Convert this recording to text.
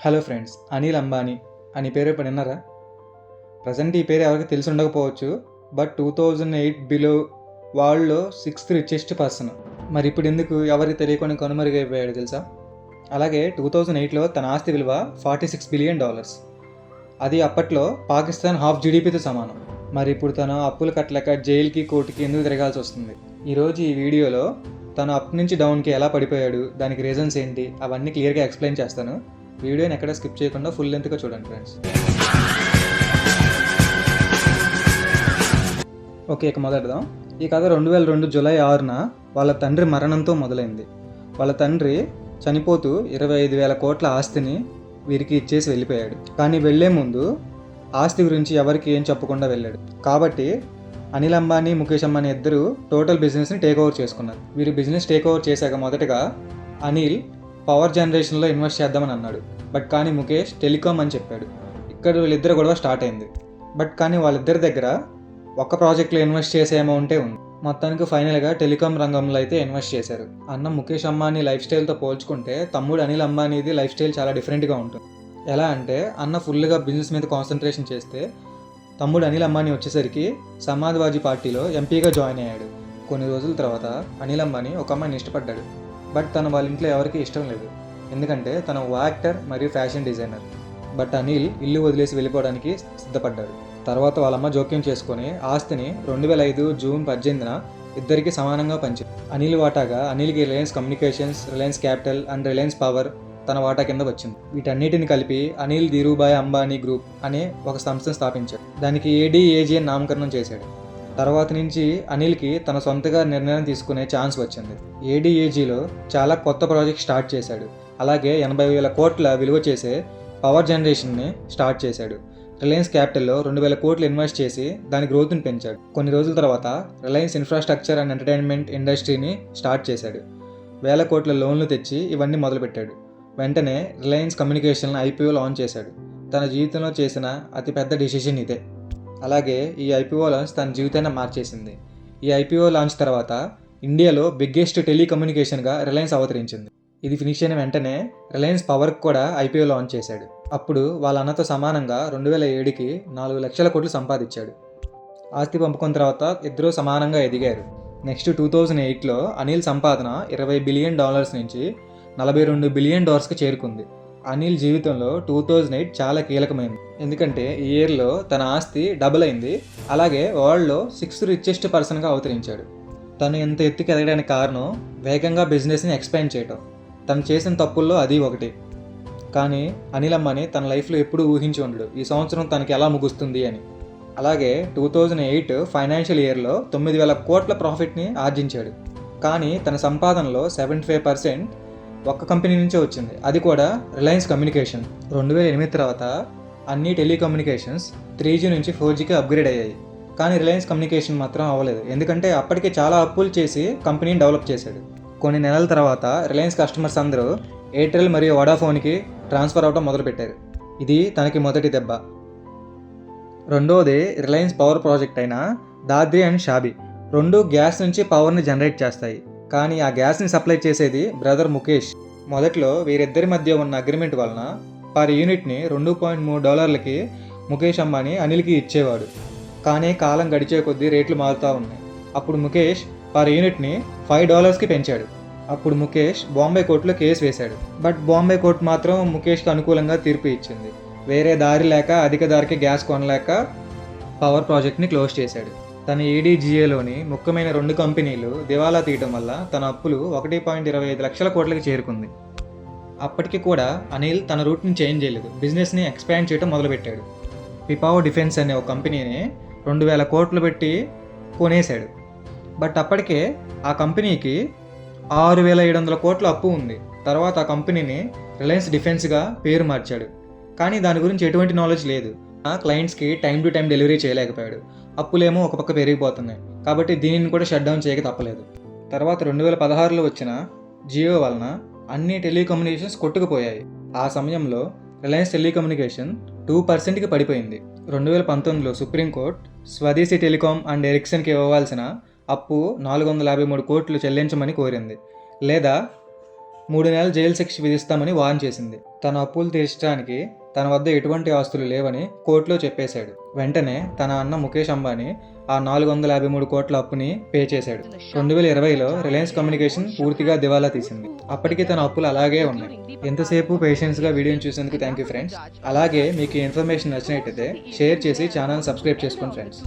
Hello friends Anil Ambani అని పేరు ఇప్పుడు విన్నారా? ప్రజెంట్ ఈ పేరు ఎవరికి తెలిసి ఉండకపోవచ్చు but two thousand eight below వాళ్ళలో సిక్స్త్ రిచెస్ట్ పర్సన్ మరి ఇప్పుడు ఎందుకు ఎవరికి తెలియకుండా కనుమరుగైపోయాడు తెలుసా? అలాగే టూ థౌజండ్ ఎయిట్లో తన ఆస్తి విలువ ఫార్టీ సిక్స్ బిలియన్ డాలర్స్ అది అప్పట్లో పాకిస్తాన్ హాఫ్ జీడిపితో సమానం. మరి ఇప్పుడు తను అప్పులు కట్టలేక జైలుకి కోర్టుకి ఎందుకు తిరగాల్సి వస్తుంది? ఈరోజు ఈ వీడియోలో తను అప్ నుంచి డౌన్కి ఎలా పడిపోయాడు దానికి రీజన్స్ ఏంటి అవన్నీ క్లియర్గా ఎక్స్ప్లెయిన్ చేస్తాను. వీడియోని ఎక్కడ స్కిప్ చేయకుండా ఫుల్ లెంత్గా చూడండి ఫ్రెండ్స్ ఓకే ఇక మొదటిదాం ఈ కథ రెండు వేల రెండు జూలై ఆరున వాళ్ళ తండ్రి మరణంతో మొదలైంది. వాళ్ళ తండ్రి చనిపోతూ ఇరవై ఐదు వేల కోట్ల ఆస్తిని వీరికి ఇచ్చేసి వెళ్ళిపోయాడు. కానీ వెళ్ళే ముందు ఆస్తి గురించి ఎవరికి ఏం చెప్పకుండా వెళ్ళాడు. కాబట్టి అనిల్ అంబానీ ముఖేష్ అంబానీ ఇద్దరు టోటల్ బిజినెస్ని టేక్ ఓవర్ చేసుకున్నారు. వీరు బిజినెస్ టేక్ ఓవర్ చేశాక మొదటగా అనిల్ పవర్ జనరేషన్లో ఇన్వెస్ట్ చేద్దామని అన్నాడు. బట్ కానీ ముఖేష్ టెలికామ్ అని చెప్పాడు. ఇక్కడ వీళ్ళిద్దరు గొడవ స్టార్ట్ అయింది. బట్ కానీ వాళ్ళిద్దరి దగ్గర ఒక్క ప్రాజెక్ట్లో ఇన్వెస్ట్ చేసే అమౌంటే ఉంది. మొత్తానికి ఫైనల్గా టెలికాం రంగంలో అయితే ఇన్వెస్ట్ చేశారు. అన్న ముఖేష్ అంబానీ లైఫ్ స్టైల్తో పోల్చుకుంటే తమ్ముడు అనిల్ అంబానీది లైఫ్ స్టైల్ చాలా డిఫరెంట్గా ఉంటుంది. ఎలా అంటే అన్న ఫుల్గా బిజినెస్ మీద కాన్సన్ట్రేషన్ చేస్తే తమ్ముడు అనిల్ అంబానీ వచ్చేసరికి సమాజ్వాదీ పార్టీలో ఎంపీగా జాయిన్ అయ్యాడు. కొన్ని రోజుల తర్వాత అనిల్ అంబానీ ఒక అమ్మాయిని ఇష్టపడ్డాడు. బట్ తన వాళ్ళ ఇంట్లో ఎవరికీ ఇష్టం లేదు. ఎందుకంటే తన ఓ యాక్టర్ మరియు ఫ్యాషన్ డిజైనర్. బట్ అనిల్ ఇల్లు వదిలేసి వెళ్ళిపోవడానికి సిద్ధపడ్డాడు. తర్వాత వాళ్ళమ్మ జోక్యం చేసుకుని ఆస్తిని రెండు వేల ఐదు జూన్ పద్దెనిమిదిన ఇద్దరికి సమానంగా పంచింది. అనిల్ వాటాగా అనిల్కి Reliance communications Reliance capital and Reliance power తన వాటా కింద వచ్చింది. వీటన్నిటిని కలిపి అనిల్ ధీరుభాయ్ అంబానీ గ్రూప్ అనే ఒక సంస్థను స్థాపించాడు. దానికి ఏడీఏజీ నామకరణం చేశాడు. తర్వాత నుంచి అనిల్కి తన సొంతగా నిర్ణయం తీసుకునే ఛాన్స్ వచ్చింది. ఏడీఏజీలో చాలా కొత్త ప్రాజెక్ట్ స్టార్ట్ చేశాడు. అలాగే ఎనభై వేల కోట్ల విలువ చేసే పవర్ జనరేషన్ని స్టార్ట్ చేశాడు. రిలయన్స్ క్యాపిటల్లో రెండు వేల కోట్లు ఇన్వెస్ట్ చేసి దాని గ్రోత్ని పెంచాడు. కొన్ని రోజుల తర్వాత రిలయన్స్ ఇన్ఫ్రాస్ట్రక్చర్ అండ్ ఎంటర్టైన్మెంట్ ఇండస్ట్రీని స్టార్ట్ చేశాడు. వేల కోట్ల లోన్లు తెచ్చి ఇవన్నీ మొదలుపెట్టాడు. వెంటనే రిలయన్స్ కమ్యూనికేషన్ ఐపీఓ లాంచ్ చేశాడు. తన జీవితంలో చేసిన అతిపెద్ద డిసిషన్ ఇదే. అలాగే ఈ ఐపీఓ లాంచ్ తన జీవితాన్ని మార్చేసింది. ఈ ఐపీఓ లాంచ్ తర్వాత ఇండియాలో బిగ్గెస్ట్ టెలికమ్యూనికేషన్గా రిలయన్స్ అవతరించింది. ఇది ఫినిష్ అయిన వెంటనే రిలయన్స్ పవర్కి కూడా ఐపీఓ లాంచ్ చేశాడు. అప్పుడు వాళ్ళ అన్నతో సమానంగా రెండు వేల ఏడుకి నాలుగు లక్షల కోట్లు సంపాదించాడు. ఆస్తి పంపకం తర్వాత ఇద్దరూ సమానంగా ఎదిగారు. నెక్స్ట్ టూ థౌజండ్ ఎయిట్లో అనిల్ సంపాదన ఇరవై బిలియన్ డాలర్స్ నుంచి నలభై రెండు బిలియన్ డాలర్స్కి చేరుకుంది. అనిల్ జీవితంలో టూ థౌజండ్ ఎయిట్ చాలా కీలకమైంది. ఎందుకంటే ఈ ఇయర్లో తన ఆస్తి డబుల్ అయింది. అలాగే వరల్డ్లో సిక్స్త్ రిచెస్ట్ పర్సన్గా అవతరించాడు. తను ఎంత ఎత్తుకి ఎదగడానికి కారణం వేగంగా బిజినెస్ని ఎక్స్పాండ్ చేయటం. తను చేసిన తప్పుల్లో అది ఒకటి. కానీ అనిల్ అంబానీ తన లైఫ్లో ఎప్పుడూ ఊహించి ఉండడు. ఈ సంవత్సరం తనకి ఎలా ముగుస్తుంది అని. అలాగే టూ థౌజండ్ ఎయిట్ ఫైనాన్షియల్ ఇయర్లో తొమ్మిది వేల కోట్ల ప్రాఫిట్ని ఆర్జించాడు. కానీ తన సంపాదనలో సెవెంటీ ఫైవ్ పర్సెంట్ ఒక్క కంపెనీ నుంచే వచ్చింది. అది కూడా రిలయన్స్ కమ్యూనికేషన్ రెండు వేల ఎనిమిది తర్వాత అన్ని టెలికమ్యూనికేషన్స్ త్రీ జీ నుంచి ఫోర్ జీకి అప్గ్రేడ్ అయ్యాయి. కానీ రిలయన్స్ కమ్యూనికేషన్ మాత్రం అవ్వలేదు. ఎందుకంటే అప్పటికే చాలా అప్పులు చేసి కంపెనీని డెవలప్ చేశాడు. కొన్ని నెలల తర్వాత రిలయన్స్ కస్టమర్స్ అందరూ ఎయిర్టెల్ మరియు వడాఫోన్కి ట్రాన్స్ఫర్ అవడం మొదలుపెట్టారు. ఇది తనకి మొదటి దెబ్బ. రెండోది రిలయన్స్ పవర్ ప్రాజెక్ట్ అయిన దాద్రి అండ్ షాబీ రెండు గ్యాస్ నుంచి పవర్ని జనరేట్ చేస్తాయి. కానీ ఆ గ్యాస్ని సప్లై చేసేది బ్రదర్ ముఖేష్. మొదట్లో వీరిద్దరి మధ్య ఉన్న అగ్రిమెంట్ వలన పర్ యూనిట్ని రెండు పాయింట్ మూడు డాలర్లకి ముఖేష్ అంబానీ అనిల్కి ఇచ్చేవాడు. కానీ కాలం గడిచే కొద్దీ రేట్లు మారుతూ ఉన్నాయి. అప్పుడు ముఖేష్ పర్ యూనిట్ని ఫైవ్ డాలర్స్కి పెంచాడు. అప్పుడు ముఖేష్ బాంబే కోర్టులో కేసు వేశాడు. బట్ బాంబే కోర్టు మాత్రం ముఖేష్కి అనుకూలంగా తీర్పు ఇచ్చింది. వేరే దారి లేక అధిక ధరకి గ్యాస్ కొనలేక పవర్ ప్రాజెక్ట్ని క్లోజ్ చేశాడు. తన ఏడీజీఏలోని ముఖ్యమైన రెండు కంపెనీలు దివాలా తీయడం వల్ల తన అప్పులు ఒకటి పాయింట్ ఇరవై ఐదు లక్షల కోట్లకి చేరుకుంది. అప్పటికి కూడా అనిల్ తన రూట్ని చేంజ్ చేయలేదు. బిజినెస్ని ఎక్స్పాండ్ చేయడం మొదలుపెట్టాడు. పిపావో డిఫెన్స్ అనే ఒక కంపెనీని రెండు వేల కోట్లు పెట్టి కొనేశాడు. బట్ అప్పటికే ఆ కంపెనీకి ఆరు వేల ఏడు వందల కోట్ల అప్పు ఉంది. తర్వాత ఆ కంపెనీని రిలయన్స్ డిఫెన్స్గా పేరు మార్చాడు. కానీ దాని గురించి ఎటువంటి నాలెడ్జ్ లేదు. ఆ క్లయింట్స్కి టైం టు టైం డెలివరీ చేయలేకపోయాడు. అప్పులేమో ఒక పక్క పెరిగిపోతున్నాయి. కాబట్టి దీనిని కూడా షట్ డౌన్ చేయక తప్పలేదు. తర్వాత రెండు వేల పదహారులో వచ్చిన జియో వలన అన్ని టెలికమ్యూనికేషన్స్ కొట్టుకుపోయాయి. ఆ సమయంలో రిలయన్స్ టెలికమ్యూనికేషన్ టూ పర్సెంట్కి పడిపోయింది. రెండు వేల పంతొమ్మిదిలో సుప్రీంకోర్టు స్వదేశీ టెలికాం అండ్ ఎరిక్సన్కి ఇవ్వవలసిన అప్పు నాలుగు వందల యాభై మూడు కోట్లు చెల్లించమని కోరింది. లేదా మూడు నెలలు జైలు శిక్ష విధిస్తామని వార్న్ చేసింది. తన అప్పులు తీర్చడానికి తన వద్ద ఎటువంటి ఆస్తులు లేవని కోర్టులో చెప్పేశాడు. వెంటనే తన అన్న ముఖేష్ అంబానీ ఆ నాలుగు వందల యాభై మూడు కోట్ల అప్పుని పే చేశాడు. రెండు వేల ఇరవైలో రిలయన్స్ కమ్యూనికేషన్ పూర్తిగా దివాలా తీసింది. అప్పటికి తన అప్పులు అలాగే ఉన్నాయి. ఎంతసేపు పేషెన్స్గా వీడియోని చూసేందుకు థ్యాంక్ యూ ఫ్రెండ్స్ అలాగే మీకు ఇన్ఫర్మేషన్ నచ్చినట్టయితే షేర్ చేసి ఛానల్ సబ్స్క్రైబ్ చేసుకోండి ఫ్రెండ్స్